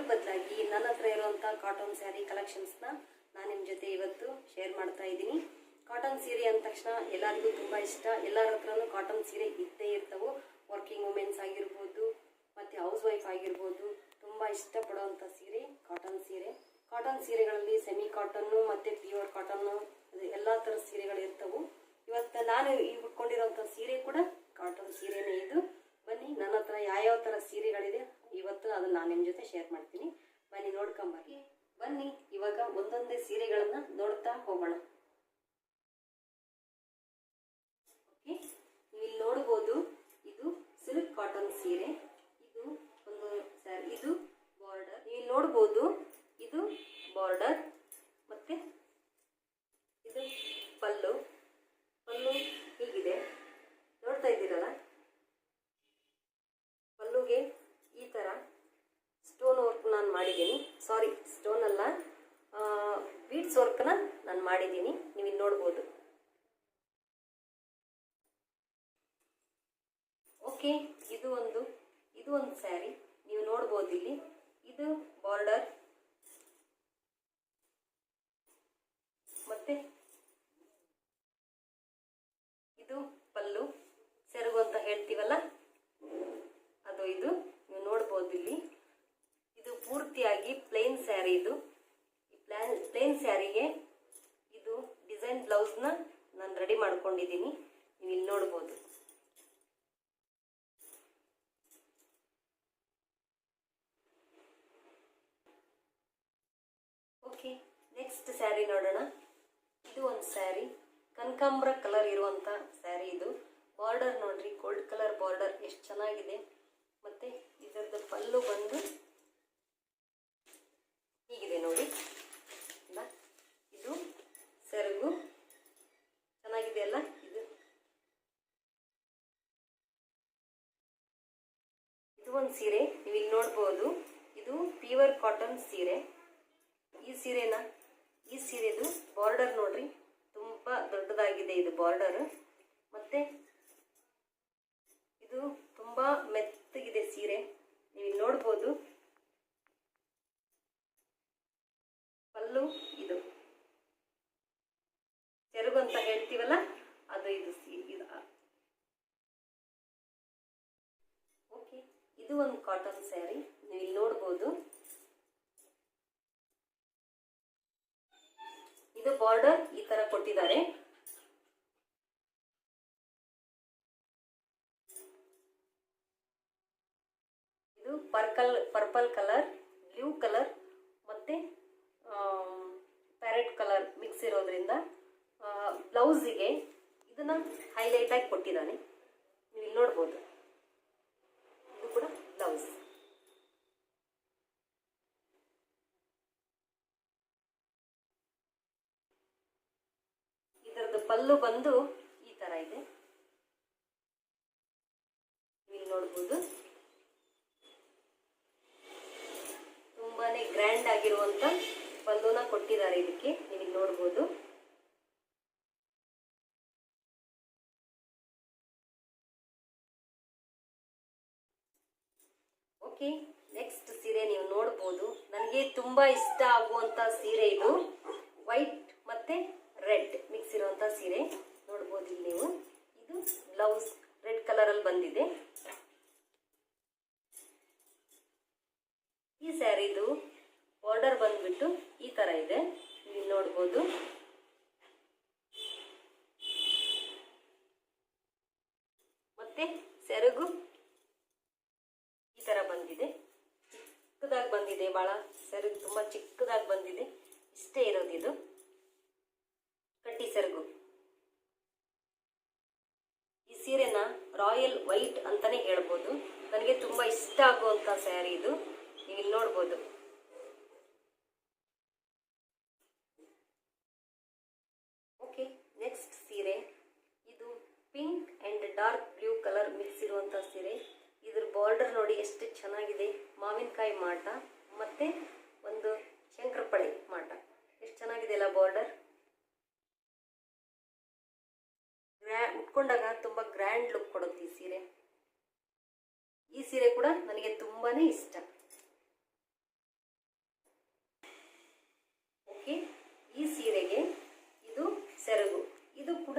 ಅದ್ರ ಬದಲಾಗಿ ನನ್ನ ಹತ್ರ ಇರುವಂಥ ಕಾಟನ್ ಸ್ಯಾರಿ ಕಲೆಕ್ಷನ್ಸ್ನ ನಾನು ನಿಮ್ಮ ಜೊತೆ ಇವತ್ತು ಶೇರ್ ಮಾಡ್ತಾ ಇದ್ದೀನಿ. ಕಾಟನ್ ಸೀರೆ ಅಂದ ತಕ್ಷಣ ಎಲ್ಲರಿಗೂ ತುಂಬ ಇಷ್ಟ. ಎಲ್ಲರ ಹತ್ರನೂ ಕಾಟನ್ ಸೀರೆ ಇದ್ದೇ ಇರ್ತವೆ. ವರ್ಕಿಂಗ್ ವುಮೆನ್ಸ್ ಆಗಿರ್ಬೋದು, ಮತ್ತು ಹೌಸ್ ವೈಫ್ ಆಗಿರ್ಬೋದು, ತುಂಬ ಇಷ್ಟಪಡುವಂಥ ಸೀರೆ ಕಾಟನ್ ಸೀರೆ ಕಾಟನ್ ಸೀರೆಗಳಲ್ಲಿ ಸೆಮಿ ಕಾಟನ್ನು ಮತ್ತು ಪ್ಯೂರ್ ಕಾಟನ್ನು ಎಲ್ಲ ಥರದ ಸೀರೆಗಳು ಇರ್ತವು ಇವತ್ತು ನಾನು ಈ ಉಟ್ಕೊಂಡಿರೋಂಥ ಸೀರೆ ಕೂಡ ಕಾಟನ್ ಸೀರೆನೇ ಇದು ಬನ್ನಿ ನನ್ನ ಹತ್ರ ಯಾವ್ಯಾವ ಥರ ಸೀರೆಗಳಿದೆ ಇವತ್ತು ಅದನ್ನ ನಾನು ನಿಮ್ಮ ಜೊತೆ ಶೇರ್ ಮಾಡ್ತೀನಿ. ಬನ್ನಿ ನೋಡ್ಕೊಂಬರ್ಲಿ ಬನ್ನಿ, ಇವಾಗ ಒಂದೊಂದೇ ಸೀರೆಗಳನ್ನ ನೋಡ್ತಾ ಹೋಗೋಣ. ಓಕೆ ನೋಡ್ಬೋದು, ಇದು ಸಿಲ್ಕ್ ಕಾಟನ್ ಸೀರೆ. ಇದು ಒಂದು ಇದು ಬಾರ್ಡರ್ ನೀವು ನೋಡ್ಬೋದು, ಇದು ಬಾರ್ಡರ್ ಮತ್ತೆ ಇದು ಪಲ್ಲು. ಪಲ್ಲು ಹೀಗಿದೆ. ನೋಡ್ತಾ ಇದ್ದೀರಲ್ಲ ಪಲ್ಲುಗೆ ಈ ಥರ ಸ್ಟೋನ್ ವರ್ಕ್ ನಾನು ಮಾಡಿದ್ದೀನಿ ಸಾರಿ ಸ್ಟೋನ್ ಅಲ್ಲ. ಬೀಡ್ಸ್ ವರ್ಕ್ನ ನಾನು ಮಾಡಿದ್ದೀನಿ. ನೀವು ಇಲ್ಲಿ ನೋಡ್ಬೋದು. ಓಕೆ ಇದು ಒಂದು ಇದು ಒಂದು ಸ್ಯಾರಿ ನೀವು ನೋಡ್ಬೋದು ಇಲ್ಲಿ. ಇದು ಬಾರ್ಡರ್ ಮತ್ತೆ ಇದು ಪಲ್ಲು ಸೆರಗು ಅಂತ ಹೇಳ್ತೀವಲ್ಲ ಅದು ಇದು ನೀವು ನೋಡ್ಬೋದು ಇಲ್ಲಿ ಇದು ಪೂರ್ತಿಯಾಗಿ ಪ್ಲೇನ್ ಸ್ಯಾರಿ ಇದು ಈ ಪ್ಲಾನ್ ಪ್ಲೇನ್ ಸ್ಯಾರಿಗೆ ಇದು ಡಿಸೈನ್ ಬ್ಲೌಸ್ನ ನಾನು ರೆಡಿ ಮಾಡ್ಕೊಂಡಿದ್ದೀನಿ. ನೀವು ಇಲ್ಲಿ ನೋಡ್ಬೋದು. ಓಕೆ ನೆಕ್ಸ್ಟ್ ಸ್ಯಾರಿ ನೋಡೋಣ. ಇದು ಒಂದು ಸ್ಯಾರಿ ಕನಕಾಂಬ್ರ ಕಲರ್ ಇರುವಂಥ ಸ್ಯಾರಿ ಇದು. ಬಾರ್ಡರ್ ನೋಡ್ರಿ ಗೋಲ್ಡ್ ಕಲರ್ ಬಾರ್ಡರ್ ಎಷ್ಟು ಚೆನ್ನಾಗಿದೆ. ಮತ್ತೆ ಇದರದ್ದು ಪಲ್ಲು ಬಂದು ಹೀಗಿದೆ ನೋಡಿ. ಸೆರಗು. ಚೆನ್ನಾಗಿದೆ ಅಲ್ಲ ಇದು? ಇದು ಒಂದು ಸೀರೆ, ನೀವು ಇಲ್ಲಿ ನೋಡ್ಬೋದು. ಇದು ಪ್ಯೂರ್ ಕಾಟನ್ ಸೀರೆ. ಈ ಸೀರೆನ, ಈ ಸೀರೆದು ಬಾರ್ಡರ್ ನೋಡ್ರಿ. ತುಂಬ ದೊಡ್ಡದಾಗಿದೆ ಇದು ಬಾರ್ಡರ್ ಮತ್ತೆ ಇದು ತುಂಬ ಮೆತ್ತಗಿದೆ ಸೀರೆ ನೀವು ಇಲ್ಲಿ ನೋಡ್ಬೋದು ಪಲ್ಲು ಇದು ಸೆರಗು ಅಂತ ಹೇಳ್ತೀವಲ್ಲ ಅದು ಇದು ಸೀ ಇದು ಓಕೆ ಇದು ಒಂದು ಕಾಟನ್ ಸ್ಯಾರಿ ನೀವು ಇಲ್ಲಿ ನೋಡ್ಬೋದು. ಇದು ಬಾರ್ಡರ್ ಈ ತರ ಕೊಟ್ಟಿದ್ದಾರೆ. ಇದು ಪರ್ಕಲ್ ಪರ್ಪಲ್ ಕಲರ್ ಬ್ಲೂ ಕಲರ್ ಮತ್ತೆ ಪ್ಯಾರೆಟ್ ಕಲರ್ ಮಿಕ್ಸ್ ಇರೋದ್ರಿಂದ ಬ್ಲೌಸಿಗೆ ಇದನ್ನ ಹೈಲೈಟ್ ಆಗಿ ಕೊಟ್ಟಿದ್ದಾನೆ. ನೀವು ಇಲ್ಲಿ ನೋಡ್ಬೋದು ಇದು ಕೂಡ ಬ್ಲೌಸ್ ಪಲ್ಲು ಬಂದು ಈ ತರ ಇದೆ. ನೀವು ನೋಡ್ಬೋದು. ತುಂಬಾನೇ ಗ್ರ್ಯಾಂಡ್ ಆಗಿರುವಂತ ಪಲ್ಲುನ ಕೊಟ್ಟಿದ್ದಾರೆ ಇದಕ್ಕೆ. ನೀವು ನೋಡ್ಬೋದು. ಓಕೆ ನೆಕ್ಸ್ಟ್ ಸೀರೆ ನೀವು ನೋಡ್ಬೋದು. ನನಗೆ ತುಂಬಾ ಇಷ್ಟ ಆಗುವಂತ ಸೀರೆ ಇದು. ವೈಟ್ ಮತ್ತೆ ರೆಡ್ ಮಿಕ್ಸ್ ಇರುವಂತ ಸೀರೆ ನೋಡ್ಬೋದು ಇಲ್ಲಿ ನೀವು. ಇದು ಬ್ಲೌಸ್ ರೆಡ್ ಕಲರ್ ಅಲ್ಲಿ ಬಂದಿದೆ. ಈ ಸ್ಯಾರಿದು ಬಾರ್ಡರ್ ಬಂದ್ಬಿಟ್ಟು ಈ ತರ ಇದೆ. ಇಲ್ಲಿ ನೋಡ್ಬೋದು. ಮತ್ತೆ ಸೆರಗು ಈ ತರ ಬಂದಿದೆ. ಚಿಕ್ಕದಾಗಿ ಬಂದಿದೆ, ಬಹಳ ಸೆರಗು ತುಂಬಾ ಚಿಕ್ಕದಾಗಿ ಬಂದಿದೆ ಇಷ್ಟೇ ಇರೋದು ಇದು ಕಟ್ಟಿ ಸೆರಗು ಈ ಸೀರೆನ ರಾಯಲ್ ಅಂತಾನೆ ಹೇಳ್ಬೋದು. ನನಗೆ ತುಂಬಾ ಇಷ್ಟ ಆಗುವಂತ ಸ್ಯಾರಿ ಇದು. ನೀವು ಇಲ್ಲಿ ನೋಡ್ಬೋದು. ಓಕೆ ನೆಕ್ಸ್ಟ್ ಸೀರೆ. ಇದು pink and dark blue colour mix ಇರುವಂತ ಸೀರೆ. ಇದ್ರ ಬಾರ್ಡರ್ ನೋಡಿ ಎಷ್ಟು ಚೆನ್ನಾಗಿದೆ. ಮಾವಿನಕಾಯಿ ಮಾಟ, ಮತ್ತೆ ಒಂದು ಶಂಕರಪಳೆ ಮಾಟ. ಎಷ್ಟು ಚೆನ್ನಾಗಿದೆ ಅಲ್ಲ ಬಾರ್ಡರ್ ಗ್ರ್ಯಾ ಉಟ್ಕೊಂಡಾಗ ತುಂಬ ಗ್ರ್ಯಾಂಡ್ ಲುಕ್ ಕೊಡುತ್ತೆ ಈ ಸೀರೆ ತುಂಬಾ ಇಷ್ಟ. ಓಕೆ, ಈ ಸೀರೆಗೆ ಇದು ಸೆರಗು. ಇದು ಕೂಡ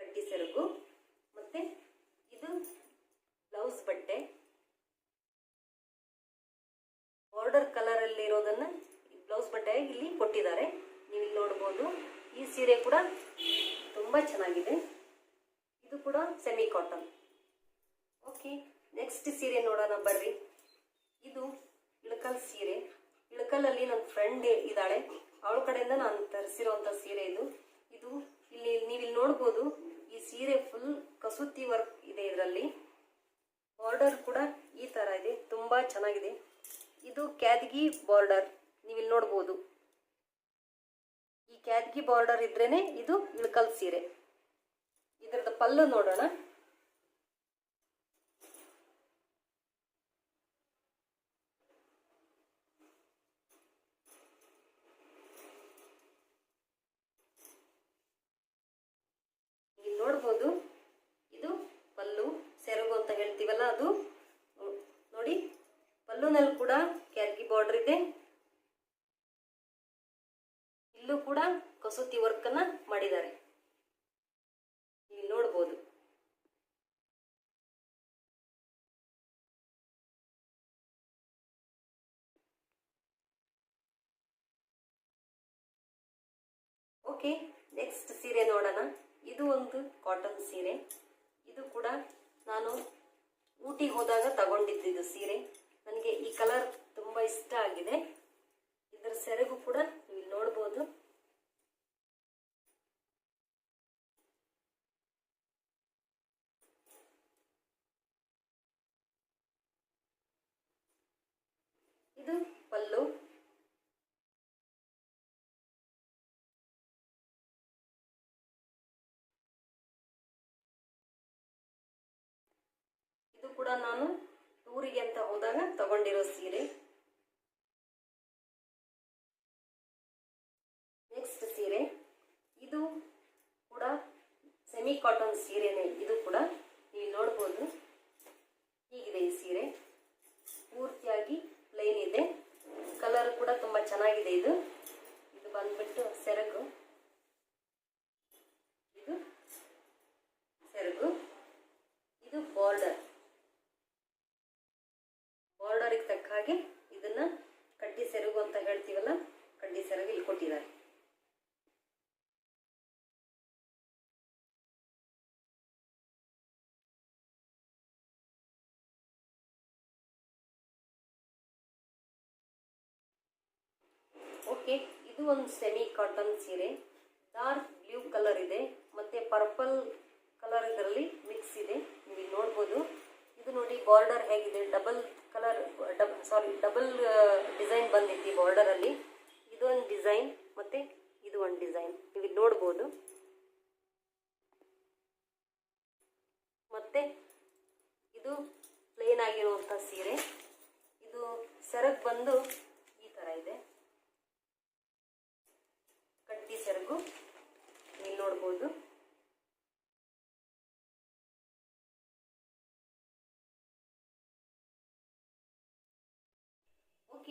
ಕಟ್ಟಿ ಸೆರಗು. ಮತ್ತು ಇದು ಬ್ಲೌಸ್ ಬಟ್ಟೆ. ಬಾರ್ಡರ್ ಕಲರಲ್ಲಿ ಇರೋದನ್ನ ಬ್ಲೌಸ್ ಬಟ್ಟೆ ಇಲ್ಲಿ ಕೊಟ್ಟಿದ್ದಾರೆ. ನೀವು ಇಲ್ಲಿ ನೋಡ್ಬೋದು, ಈ ಸೀರೆ ಕೂಡ ತುಂಬ ಚೆನ್ನಾಗಿದೆ. ಇದು ಕೂಡ ಸೆಮಿ ಕಾಟನ್. ಓಕೆ. ನೆಕ್ಸ್ಟ್ ಸೀರೆ ನೋಡೋಣ ಬರ್ರಿ. ಇದು ಇಳಕಲ್ ಸೀರೆ. ಇಳಕಲಲ್ಲಿ ನನ್ನ ಫ್ರೆಂಡ್ ಇದ್ದಾಳೆ. ಅವಳ ಕಡೆಯಿಂದ ನಾನು ತರಿಸಿರೋಂಥ ಸೀರೆ ಇದು. ಇದು ಇಲ್ಲಿ ನೀವು ಇಲ್ಲಿ ನೋಡ್ಬೋದು, ಈ ಸೀರೆ ಫುಲ್ ಕಸೂತಿ ವರ್ಕ್ ಇದೆ ಇದರಲ್ಲಿ. ಬಾರ್ಡರ್ ಕೂಡ ಈ ಥರ ಇದೆ. ತುಂಬ ಚೆನ್ನಾಗಿದೆ. ಇದು ಕ್ಯಾದ್ಗಿ ಬಾರ್ಡರ್ ನೀವು ಇಲ್ಲಿ ನೋಡ್ಬೋದು. ಈ ಕ್ಯಾದ್ಗಿ ಬಾರ್ಡರ್ ಇದ್ರೇನೆ ಇದು ಇಳಕಲ್ ಸೀರೆ. ಇದರದ ಪಲ್ಲು ನೋಡೋಣ. ನೋಡ್ಬೋದು. ಇದು ಪಲ್ಲು, ಸೆರಗು ಅಂತ ಹೇಳ್ತೀವಲ್ಲ ಅದು. ನೋಡಿ, ಪಲ್ಲುನಲ್ಲಿ ಕೂಡ ಕ್ಯಾರ್ಗಿ ಬಾರ್ಡರ್ ಇದೆ. ಇಲ್ಲೂ ಕೂಡ ಕಸೂತಿ ವರ್ಕ್ ಅನ್ನ ಮಾಡಿದ್ದಾರೆ. ಇಲ್ಲಿ ನೋಡ್ಬೋದು. ಓಕೆ ನೆಕ್ಸ್ಟ್ ಸೀರೆ ನೋಡೋಣ. ಇದು ಒಂದು ಕಾಟನ್ ಸೀರೆ. ಇದು ಕೂಡ ನಾನು ಊಟಿ ಹೋದಾಗ ತಗೊಂಡಿದ್ದು ಸೀರೆ. ನನಗೆ ಈ ಕಲರ್ ತುಂಬ ಇಷ್ಟ ಆಗಿದೆ. ಇದರ ಸೆರಗು ಕೂಡ ನೀವು ನೋಡ್ಬೋದು ಇದು ಪಲ್ಲು ನಾನು ಟೂರಿಗೆ ಅಂತ ಹೋದಾಗ ತಗೊಂಡಿರೋ ಸೀರೆ. ನೆಕ್ಸ್ಟ್ ಸೀರೆ. ಇದು ಕೂಡ ಸೆಮಿ ಕಾಟನ್ ಸೀರೆನೇ. ಇದು ಕೂಡ ನೀವು ನೋಡ್ಬೋದು. ಹೀಗಿದೆ ಈ ಸೀರೆ. ಪೂರ್ತಿಯಾಗಿ ಪ್ಲೇನ್ ಇದೆ. ಕಲರ್ ಕೂಡ ತುಂಬ ಚೆನ್ನಾಗಿದೆ ಇದು. ಇದು ಬಂದ್ಬಿಟ್ಟು ಸೆರಗು. ಇದು ಸೆರಗು. ಇದು ಬಾರ್ಡರ್ ಹಾಗೆ ಇದನ್ನ ಕಡ್ಡಿ ಸೆರಗು ಅಂತ ಹೇಳ್ತೀವಲ್ಲ, ಕಡ್ಡಿ ಸೆರಗು ಇಲ್ಲಿ ಕೊಟ್ಟಿದ್ದಾರೆ. ಓಕೆ ಇದು ಒಂದು ಸೆಮಿ ಕಾಟನ್ ಸೀರೆ. ಡಾರ್ಕ್ ಬ್ಲೂ ಕಲರ್ ಇದೆ, ಮತ್ತೆ ಪರ್ಪಲ್ ಕಲರ್ ಇದರಲ್ಲಿ ಮಿಕ್ಸ್ ಇದೆ. ನೀವು ಇಲ್ಲಿ ನೋಡ್ಬೋದು. ಇದು ನೋಡಿ ಬಾರ್ಡರ್ ಹೇಗಿದೆ ಡಬಲ್ ಕಲರ್, ಡಬ್ ಸಾರಿ ಡಬಲ್ ಡಿಸೈನ್ ಬಂದಿತ್ತು ಬಾರ್ಡರಲ್ಲಿ ಇದು ಒಂದು ಡಿಸೈನ್ ಮತ್ತೆ ಇದು ಒಂದು ಡಿಸೈನ್ ನೀವು ಇಲ್ಲಿ ನೋಡ್ಬೋದು. ಮತ್ತೆ ಇದು ಪ್ಲೇನ್ ಆಗಿರುವಂಥ ಸೀರೆ. ಇದು ಸೆರಗ್ ಬಂದು ಈ ಥರ ಇದೆ. ಕಟ್ಟಿ ಸೆರಗು. ನೀವು ನೋಡ್ಬೋದು.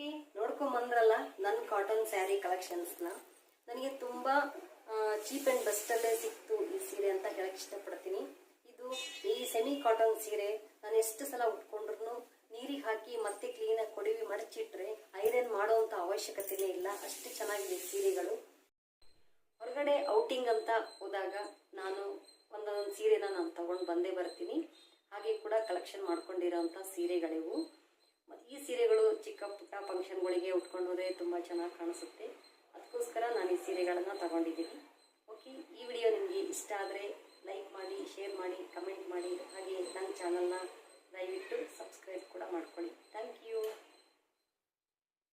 ಓಕೆ ನೋಡ್ಕೊಂಬಂದ್ರಲ್ಲ ನನ್ನ ಕಾಟನ್ ಸ್ಯಾರಿ ಕಲೆಕ್ಷನ್ಸ್ನ ನನಗೆ ತುಂಬ ಚೀಪ್ ಆ್ಯಂಡ್ ಬೆಸ್ಟಲ್ಲೇ ಸಿಕ್ತು ಈ ಸೀರೆ ಅಂತ ಹೇಳಕ್ಕೆ ಇಷ್ಟಪಡ್ತೀನಿ. ಇದು ಈ ಸೆಮಿ ಕಾಟನ್ ಸೀರೆ, ನಾನು ಎಷ್ಟು ಸಲ ಉಟ್ಕೊಂಡ್ರು ನೀರಿಗೆ ಹಾಕಿ ಮತ್ತೆ ಕ್ಲೀನಾಗಿ ಕೊಡಿವಿ ಮಡಚಿಟ್ರೆ ಐರನ್ ಮಾಡೋವಂಥ ಅವಶ್ಯಕತೆನೇ ಇಲ್ಲ. ಅಷ್ಟು ಚೆನ್ನಾಗಿದೆ ಸೀರೆಗಳು. ಹೊರಗಡೆ ಔಟಿಂಗ್ ಅಂತ ಹೋದಾಗ ನಾನು ಒಂದೊಂದು ಸೀರೆನ ನಾನು ತಗೊಂಡು ಬಂದೇ ಬರ್ತೀನಿ. ಹಾಗೆ ಕೂಡ ಕಲೆಕ್ಷನ್ ಮಾಡ್ಕೊಂಡಿರೋಂಥ ಸೀರೆಗಳಿವು ಮತ್ತು ಈ ಸೀರೆಗಳು ಚಿಕ್ಕ ಪುಟ್ಟ ಫಂಕ್ಷನ್ಗಳಿಗೆ ಉಟ್ಕೊಂಡು ಹೋದರೆ ತುಂಬ ಚೆನ್ನಾಗಿ ಕಾಣಿಸುತ್ತೆ. ಅದಕ್ಕೋಸ್ಕರ ನಾನು ಈ ಸೀರೆಗಳನ್ನು ತಗೊಂಡಿದ್ದೀನಿ. ಓಕೆ, ಈ ವಿಡಿಯೋ ನಿಮಗೆ ಇಷ್ಟ ಆದರೆ ಲೈಕ್ ಮಾಡಿ, ಶೇರ್ ಮಾಡಿ, ಕಮೆಂಟ್ ಮಾಡಿ, ಹಾಗೆ ನನ್ನ ಚಾನಲ್ನ ದಯವಿಟ್ಟು ಸಬ್ಸ್ಕ್ರೈಬ್ ಕೂಡ ಮಾಡ್ಕೊಳ್ಳಿ. Thank you.